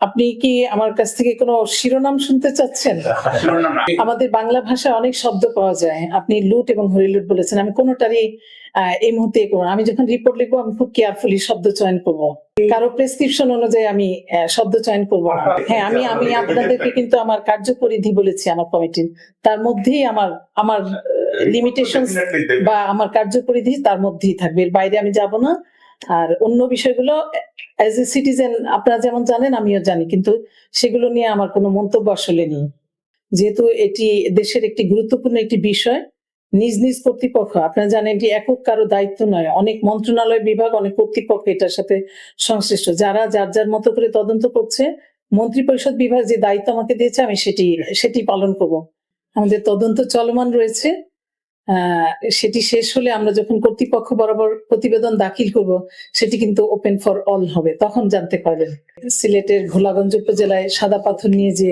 আপনি কি আমার কাছ থেকে কোনো শিরোনাম শুনতে চাচ্ছেন? আমাদের বাংলা ভাষায় অনেক শব্দ পাওয়া যায়। আপনি লুট এবং হরিলুট বলেছেন। আমি কোনোটারই এই মুহূর্তে। আমি যখন রিপোর্ট লিখব আমি খুব কেয়ারফুলি শব্দ চয়ন করব। কারও প্রেসক্রিপশন অনুযায়ী আমি শব্দ চয়ন করব হ্যাঁ আমি আমি আপনাদেরকে কিন্তু আমার কার্যপরিধি বলেছি আমার কমিটির। তার মধ্যেই আমার আমার লিমিটেশন বা আমার কার্যপরিধি তার মধ্যেই থাকবে। এর বাইরে আমি যাব না। আর অন্য বিষয়গুলো অ্যাজ এ সিটিজেন আপনারা যেমন জানেন, আমিও জানি, কিন্তু সেগুলো নিয়ে আমার কোনো মন্তব্য আসলে নেই। যেহেতু এটি দেশের একটি গুরুত্বপূর্ণ একটি বিষয়, নিজ নিজ কর্তৃপক্ষ, আপনারা জানেন এটি একক কারও দায়িত্ব নয়, অনেক মন্ত্রণালয় বিভাগ, অনেক কর্তৃপক্ষ এটার সাথে সংশ্লিষ্ট। যারা, যার যার মতো করে তদন্ত করছে, মন্ত্রিপরিষদ বিভাগ যে দায়িত্ব আমাকে দিয়েছে, আমি সেটি সেটি পালন করব। আমাদের তদন্ত চলমান রয়েছে। সেটি শেষ হলে আমরা যখন কর্তৃপক্ষ বরাবর প্রতিবেদন দাখিল করব সেটি কিন্তু ওপেন ফর অল হবে। তখন জানতে পারবেন। সিলেটের ঘোলাগঞ্জ উপজেলায় সাদা পাথর নিয়ে যে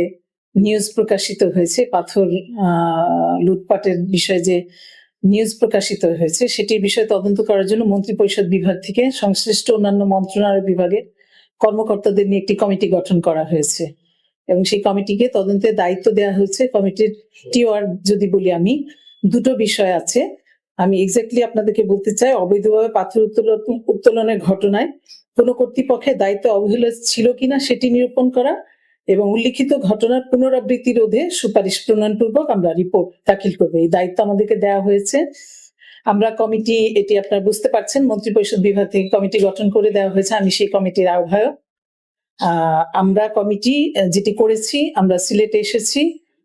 নিউজ প্রকাশিত হয়েছে পাথর লুটপাটের বিষয়ে যে নিউজ প্রকাশিত হয়েছে সেটির বিষয়ে তদন্ত করার জন্য মন্ত্রিপরিষদ বিভাগ থেকে সংশ্লিষ্ট অন্যান্য মন্ত্রণালয় বিভাগের কর্মকর্তাদের নিয়ে একটি কমিটি গঠন করা হয়েছে। এবং সেই কমিটিকে তদন্তের দায়িত্ব দেওয়া হয়েছে। কমিটির টিওয়ার যদি বলি আমি দুটো বিষয় আছে। আমি এক্স্যাক্টলি আপনাদেরকে বলতে চাই, অবৈধভাবে পাথর উত্তোলন উত্তোলনের ঘটনায় কোন কর্তৃপক্ষের দায়িত্ব অবহেলা ছিল কিনা সেটি নিরূপণ করা এবং উল্লিখিত ঘটনার পুনরাবৃত্তি রোধে সুপারিশ প্রণয়নপূর্বক আমরা রিপোর্ট দাখিল করব। এই দায়িত্ব আমাদেরকে দেওয়া হয়েছে। আমরা কমিটি, এটি আপনারা বুঝতে পারছেন, মন্ত্রিপরিষদ বিভাগ থেকে কমিটি গঠন করে দেওয়া হয়েছে। আমি সেই কমিটির আহ্বায়ক। আমরা কমিটি যেটি করেছি, আমরা সিলেটে এসেছি।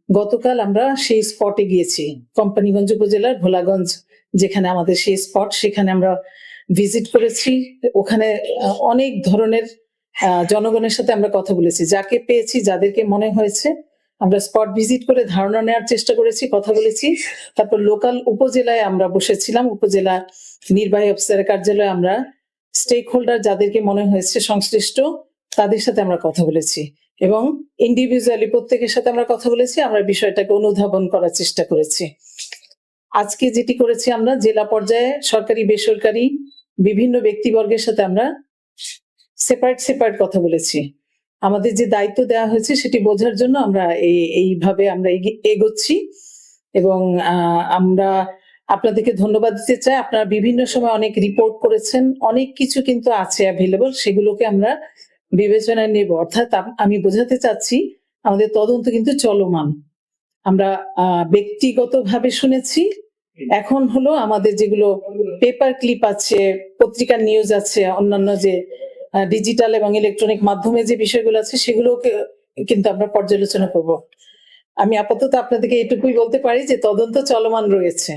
গতকাল আমরা সেই স্পটে গিয়েছি। কোম্পানিগঞ্জ উপজেলার ভোলাগঞ্জ, যেখানে আমাদের সেই স্পট সেখানে আমরা ভিজিট করেছি। ওখানে অনেক ধরনের জনগণের সাথে আমরা কথা বলেছি। যাকে পেয়েছি, যাদেরকে মনে হয়েছে, আমরা স্পট ভিজিট করে ধারণা নেওয়ার চেষ্টা করেছি, কথা বলেছি। তারপর লোকাল উপজেলায় আমরা বসেছিলাম। উপজেলা নির্বাহী অফিসারের কার্যালয়ে আমরা স্টেক হোল্ডার যাদেরকে মনে হয়েছে, সংশ্লিষ্ট তাদের সাথে আমরা কথা বলেছি এবং ইন্ডিভিজুয়ালি প্রত্যেকের সাথে আমরা কথা বলেছি, আমরা বিষয়টাকে অনুধাবন করার চেষ্টা করেছি। আজকে যেটি করেছি আমরা, জেলা পর্যায়ে সরকারি, বেসরকারি বিভিন্ন ব্যক্তিবর্গের সাথে আমরা সেপারেট সেপারেট কথা বলেছি। আমাদের যে দায়িত্ব দেওয়া হয়েছে সেটি বোঝার জন্য আমরা এই, এইভাবে আমরা এগি- এগোচ্ছি এবং আমরা আপনাদেরকে ধন্যবাদ দিতে চাই। আপনারা বিভিন্ন সময় অনেক রিপোর্ট করেছেন, অনেক কিছু কিন্তু আছে অ্যাভেলেবল সেগুলোকে আমরা বিবেচনায় নেব। অর্থাৎ আমি বোঝাতে চাচ্ছি, আমাদের তদন্ত কিন্তু চলমান। আমরা ব্যক্তিগতভাবে শুনেছি, এখন হলো আমাদের যেগুলো পেপার ক্লিপ আছে পত্রিকার নিউজ আছে, অন্যান্য যে ডিজিটাল এবং ইলেকট্রনিক মাধ্যমে যে বিষয়গুলো আছে সেগুলোকে কিন্তু আমরা পর্যালোচনা করব। আমি আপাতত আপনাদেরকে এটুকুই বলতে পারি যে তদন্ত চলমান রয়েছে।